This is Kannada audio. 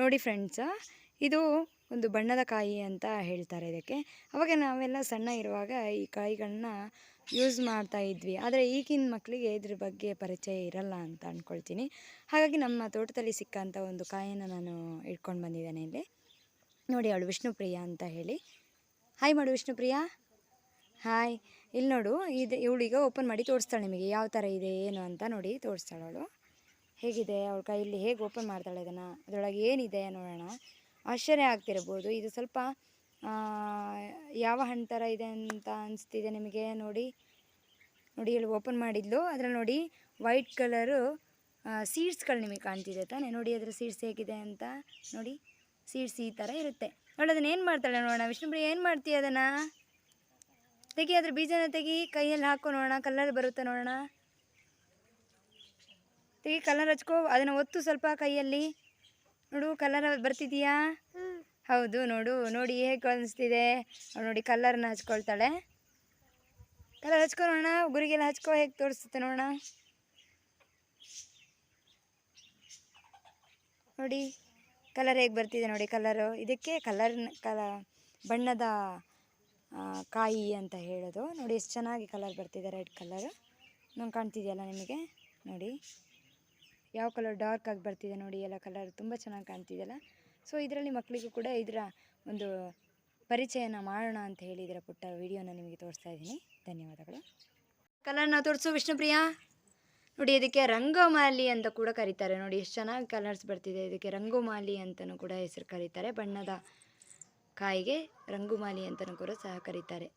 ನೋಡಿ ಫ್ರೆಂಡ್ಸ ಇದು ಒಂದು ಬಣ್ಣದ ಕಾಯಿ ಅಂತ ಹೇಳ್ತಾರೆ ಇದಕ್ಕೆ. ಅವಾಗ ನಾವೆಲ್ಲ ಸಣ್ಣ ಇರುವಾಗ ಈ ಕಾಯಿಗಳನ್ನ ಯೂಸ್ ಮಾಡ್ತಾ ಇದ್ವಿ. ಆದರೆ ಈಗಿನ ಮಕ್ಕಳಿಗೆ ಇದ್ರ ಬಗ್ಗೆ ಪರಿಚಯ ಇರಲ್ಲ ಅಂತ ಅಂದ್ಕೊಳ್ತೀನಿ ಹಾಗಾಗಿ ನಮ್ಮ ತೋಟದಲ್ಲಿ ಸಿಕ್ಕಂಥ ಒಂದು ಕಾಯನ್ನು ನಾನು ಇಟ್ಕೊಂಡು ಬಂದಿದ್ದೇನೆ ಇಲ್ಲಿ. ನೋಡಿ ಅವಳು ವಿಷ್ಣುಪ್ರಿಯ ಅಂತ ಹೇಳಿ. ಹಾಯ್ ಮಾಡು ವಿಷ್ಣುಪ್ರಿಯ. ಹಾಯ್ ಇಲ್ಲಿ ನೋಡು, ಇದು ಇವಳೀಗ ಓಪನ್ ಮಾಡಿ ತೋರಿಸ್ತಾಳೆ ನಿಮಗೆ, ಯಾವ ಥರ ಇದೆ, ಏನು ಅಂತ ನೋಡಿ ತೋರಿಸ್ತಾಳೆ ಅವಳು. ಹೇಗಿದೆ? ಅವಳ ಕೈಯಲ್ಲಿ ಹೇಗೆ ಓಪನ್ ಮಾಡ್ತಾಳೆ ಇದನ್ನು? ಅದರೊಳಗೆ ಏನಿದೆ ನೋಡೋಣ. ಆಶ್ಚರ್ಯ ಆಗ್ತಿರ್ಬೋದು. ಇದು ಸ್ವಲ್ಪ ಯಾವ ಹಣ್ಣು ಥರ ಇದೆ ಅಂತ ಅನಿಸ್ತಿದೆ ನಿಮಗೆ? ನೋಡಿ. ನೋಡಿ ಇಲ್ಲಿ ಓಪನ್ ಮಾಡಿದ್ಲು. ಅದ್ರಲ್ಲಿ ನೋಡಿ ವೈಟ್ ಕಲರು ಸೀಡ್ಸ್ಗಳು ನಿಮಗೆ ಕಾಣ್ತಿದೆ ತಾನೆ? ನೋಡಿ, ಅದರ ಸೀಡ್ಸ್ ಹೇಗಿದೆ ಅಂತ. ನೋಡಿ ಸೀಡ್ಸ್ ಈ ಥರ ಇರುತ್ತೆ. ನೋಡಿ ಅದನ್ನ ಏನು ಮಾಡ್ತಾಳೆ ನೋಡೋಣ? ವಿಷ್ಣುಪ್ರಿಯ ಏನು ಮಾಡ್ತೀಯ ಅದನ್ನು? ತೆಗಿ, ಅದ್ರ ಬೀಜನ ತೆಗಿ, ಕೈಯಲ್ಲಿ ಹಾಕೋ ನೋಡೋಣ. ಕಲರ್ ಬರುತ್ತೆ ನೋಡೋಣ. ತೆಗಿ ಕಲರ್ ಹಚ್ಕೋ, ಅದನ್ನು ಒತ್ತು ಸ್ವಲ್ಪ ಕೈಯಲ್ಲಿ. ನೋಡು ಕಲರ್ ಬರ್ತಿದೆಯಾ? ಹೌದು, ನೋಡು, ನೋಡಿ ಹೇಗೆ ಅವ್ಳು ನೋಡಿ ಕಲರ್ನ ಹಚ್ಕೊಳ್ತಾಳೆ. ಕಲರ್ ಹಚ್ಕೊ ನೋಡೋಣ ಗುರಿಗೆಲ್ಲ ಹಚ್ಕೋ, ಹೇಗೆ ತೋರಿಸುತ್ತೆ ನೋಡೋಣ ನೋಡಿ ಕಲರ್ ಹೇಗೆ ಬರ್ತಿದೆ ನೋಡಿ ಕಲರು ಇದಕ್ಕೆ ಕಲರ್ ಕಲ ಬಣ್ಣದ ಕಾಯಿ ಅಂತ ಹೇಳೋದು. ನೋಡಿ, ಎಷ್ಟು ಚೆನ್ನಾಗಿ ಕಲರ್ ಬರ್ತಿದೆ ರೆಡ್ ಕಲರ್ ನಂಗೆ ಕಾಣ್ತಿದೆಯಲ್ಲ ನಿಮಗೆ? ನೋಡಿ. ಯಾವ ಕಲರ್ ಡಾರ್ಕ್ ಆಗಿ ಬರ್ತಿದೆ ನೋಡಿ, ಎಲ್ಲ ಕಲರ್ ತುಂಬ ಚೆನ್ನಾಗಿ ಕಾಣ್ತಿದೆಯಲ್ಲ? ಸೊ ಇದರಲ್ಲಿ ಮಕ್ಕಳಿಗೂ ಕೂಡ ಇದರ ಒಂದು ಪರಿಚಯನ ಮಾಡೋಣ ಅಂತ ಹೇಳಿ ಇದರ ಪುಟ್ಟ ವಿಡಿಯೋನ ನಿಮಗೆ ತೋರಿಸ್ತಾ ಇದ್ದೀನಿ. ಧನ್ಯವಾದಗಳು. ಕಲರ್ನ ತೋರಿಸು ವಿಷ್ಣುಪ್ರಿಯಾ. ನೋಡಿ, ಇದಕ್ಕೆ ರಂಗಮಾಲಿ ಅಂತ ಕೂಡ ಕರೀತಾರೆ. ನೋಡಿ, ಎಷ್ಟು ಚೆನ್ನಾಗಿ ಕಲರ್ಸ್ ಬರ್ತಿದೆ. ಇದಕ್ಕೆ ರಂಗುಮಾಲಿ ಅಂತಲೂ ಕೂಡ ಹೆಸರು ಕರೀತಾರೆ. ಬಣ್ಣದ ಕಾಯಿಗೆ ರಂಗುಮಾಲಿ ಅಂತಲೂ ಕೂಡ ಸಹ ಕರೀತಾರೆ.